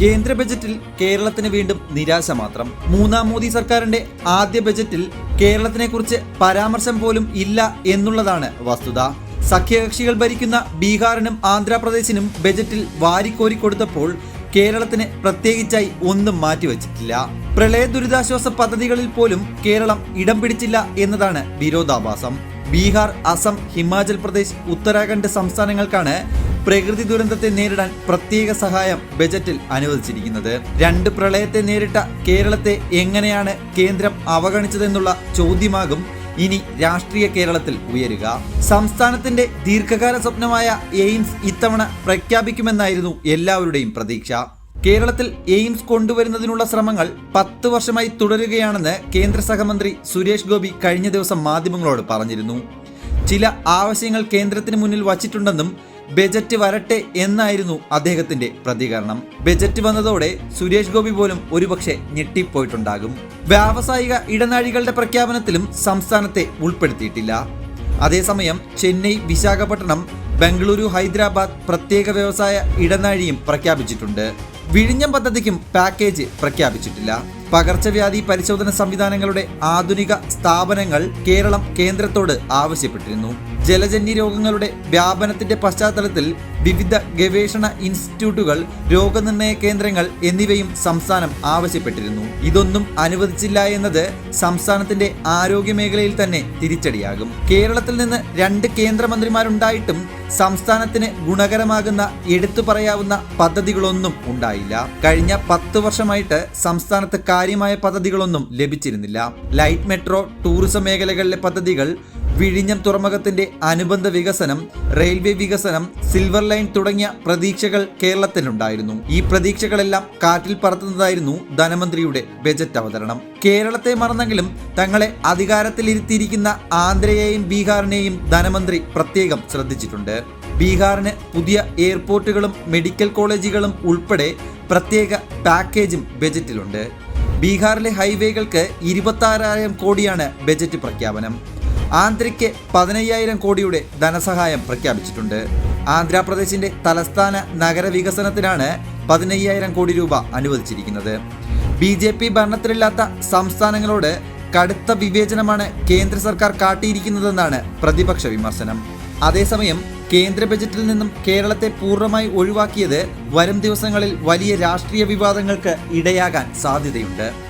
കേന്ദ്ര ബജറ്റിൽ കേരളത്തിന് വീണ്ടും നിരാശ മാത്രം. മൂന്നാം മോദി സർക്കാരിന്റെ ആദ്യ ബജറ്റിൽ കേരളത്തിനെ കുറിച്ച് പരാമർശം പോലും ഇല്ല എന്നുള്ളതാണ് വസ്തുത. സഖ്യകക്ഷികൾ ഭരിക്കുന്ന ബീഹാറിനും ആന്ധ്രാപ്രദേശിനും ബജറ്റിൽ വാരിക്കോരി കൊടുത്തപ്പോൾ കേരളത്തിന് പ്രത്യേകിച്ചായി ഒന്നും മാറ്റിവെച്ചിട്ടില്ല. പ്രളയ ദുരിതാശ്വാസ പദ്ധതികളിൽ പോലും കേരളം ഇടം പിടിച്ചില്ല എന്നതാണ് വിരോധാഭാസം. ബീഹാർ അസം ഹിമാചൽ പ്രദേശ് ഉത്തരാഖണ്ഡ് സംസ്ഥാനങ്ങൾക്കാണ് പ്രകൃതി ദുരന്തത്തെ നേരിടാൻ പ്രത്യേക സഹായം ബജറ്റിൽ അനുവദിച്ചിരിക്കുന്നത്. രണ്ട് പ്രളയത്തെ നേരിട്ട കേരളത്തെ എങ്ങനെയാണ് കേന്ദ്രം അവഗണിച്ചതെന്നുള്ള ചോദ്യമാകും ഇനി രാഷ്ട്രീയ കേരളത്തിൽ ഉയരുക. സംസ്ഥാനത്തിന്റെ ദീർഘകാല സ്വപ്നമായ എയിംസ് ഇത്തവണ പ്രഖ്യാപിക്കുമെന്നായിരുന്നു എല്ലാവരുടെയും പ്രതീക്ഷ. കേരളത്തിൽ എയിംസ് കൊണ്ടുവരുന്നതിനുള്ള ശ്രമങ്ങൾ പത്ത് വർഷമായി തുടരുകയാണെന്ന് കേന്ദ്ര സഹമന്ത്രി സുരേഷ് ഗോപി കഴിഞ്ഞ ദിവസം മാധ്യമങ്ങളോട് പറഞ്ഞിരുന്നു. ചില ആവശ്യങ്ങൾ കേന്ദ്രത്തിന് മുന്നിൽ വച്ചിട്ടുണ്ടെന്നും ബജറ്റ് വരട്ടെ എന്നായിരുന്നു അദ്ദേഹത്തിന്റെ പ്രതികരണം. ബജറ്റ് വന്നതോടെ സുരേഷ് ഗോപി പോലും ഒരുപക്ഷെ ഞെട്ടിപ്പോയിട്ടുണ്ടാകും. വ്യാവസായിക ഇടനാഴികളുടെ പ്രഖ്യാപനത്തിലും സംസ്ഥാനത്തെ ഉൾപ്പെടുത്തിയിട്ടില്ല. അതേസമയം ചെന്നൈ വിശാഖപട്ടണം ബംഗളൂരു ഹൈദരാബാദ് പ്രത്യേക വ്യവസായ ഇടനാഴിയും പ്രഖ്യാപിച്ചിട്ടുണ്ട്. വിഴിഞ്ഞം പദ്ധതിക്കും പാക്കേജ് പ്രഖ്യാപിച്ചിട്ടില്ല. പകർച്ചവ്യാധി പരിശോധന സംവിധാനങ്ങളുടെ ആധുനിക സ്ഥാപനങ്ങൾ കേരളം കേന്ദ്രത്തോട് ആവശ്യപ്പെട്ടിരുന്നു. ജലജന്യ രോഗങ്ങളുടെ വ്യാപനത്തിന്റെ പശ്ചാത്തലത്തിൽ വിവിധ ഗവേഷണ ഇൻസ്റ്റിറ്റ്യൂട്ടുകൾ രോഗനിർണയ കേന്ദ്രങ്ങൾ എന്നിവയും സംസ്ഥാനം ആവശ്യപ്പെട്ടിരുന്നു. ഇതൊന്നും അനുവദിച്ചില്ല എന്നത് സംസ്ഥാനത്തിന്റെ ആരോഗ്യ മേഖലയിൽ തന്നെ തിരിച്ചടിയാകും. കേരളത്തിൽ നിന്ന് രണ്ട് കേന്ദ്രമന്ത്രിമാരുണ്ടായിട്ടും സംസ്ഥാനത്തിന് ഗുണകരമാകുന്ന എടുത്തു പറയാവുന്ന പദ്ധതികളൊന്നും ഉണ്ടായില്ല. കഴിഞ്ഞ പത്ത് വർഷമായിട്ട് സംസ്ഥാനത്ത് കാര്യമായ പദ്ധതികളൊന്നും ലഭിച്ചിരുന്നില്ല. ലൈറ്റ് മെട്രോ ടൂറിസം മേഖലകളിലെ പദ്ധതികൾ വിഴിഞ്ഞം തുറമുഖത്തിന്റെ അനുബന്ധ വികസനം റെയിൽവേ വികസനം സിൽവർ ലൈൻ തുടങ്ങിയ പ്രതീക്ഷകൾ കേരളത്തിലുണ്ടായിരുന്നു. ഈ പ്രതീക്ഷകളെല്ലാം കാറ്റിൽ പറത്തുന്നതായിരുന്നു ധനമന്ത്രിയുടെ ബജറ്റ് അവതരണം. കേരളത്തെ മറന്നെങ്കിലും തങ്ങളെ അധികാരത്തിലിരുത്തിയിരിക്കുന്ന ആന്ധ്രയെയും ബീഹാറിനെയും ധനമന്ത്രി പ്രത്യേകം ശ്രദ്ധിച്ചിട്ടുണ്ട്. ബീഹാറിന് പുതിയ എയർപോർട്ടുകളും മെഡിക്കൽ കോളേജുകളും ഉൾപ്പെടെ പ്രത്യേക പാക്കേജും ബജറ്റിലുണ്ട്. ബീഹാറിലെ ഹൈവേകൾക്ക് ഇരുപത്തി കോടിയാണ് ബജറ്റ് പ്രഖ്യാപനം. ആന്ധ്രയ്ക്ക് പതിനയ്യായിരം കോടിയുടെ ധനസഹായം പ്രഖ്യാപിച്ചിട്ടുണ്ട്. ആന്ധ്രാപ്രദേശിന്റെ തലസ്ഥാന നഗര വികസനത്തിനാണ് പതിനയ്യായിരം കോടി രൂപ അനുവദിച്ചിരിക്കുന്നത്. ബി ജെ പി ഭരണത്തിലില്ലാത്ത സംസ്ഥാനങ്ങളോട് കടുത്ത വിവേചനമാണ് കേന്ദ്ര സർക്കാർ കാട്ടിയിരിക്കുന്നതെന്നാണ് പ്രതിപക്ഷ വിമർശനം. അതേസമയം കേന്ദ്ര ബജറ്റിൽ നിന്നും കേരളത്തെ പൂർണമായി ഒഴിവാക്കിയത് വരും ദിവസങ്ങളിൽ വലിയ രാഷ്ട്രീയ വിവാദങ്ങൾക്ക് ഇടയാകാൻ സാധ്യതയുണ്ട്.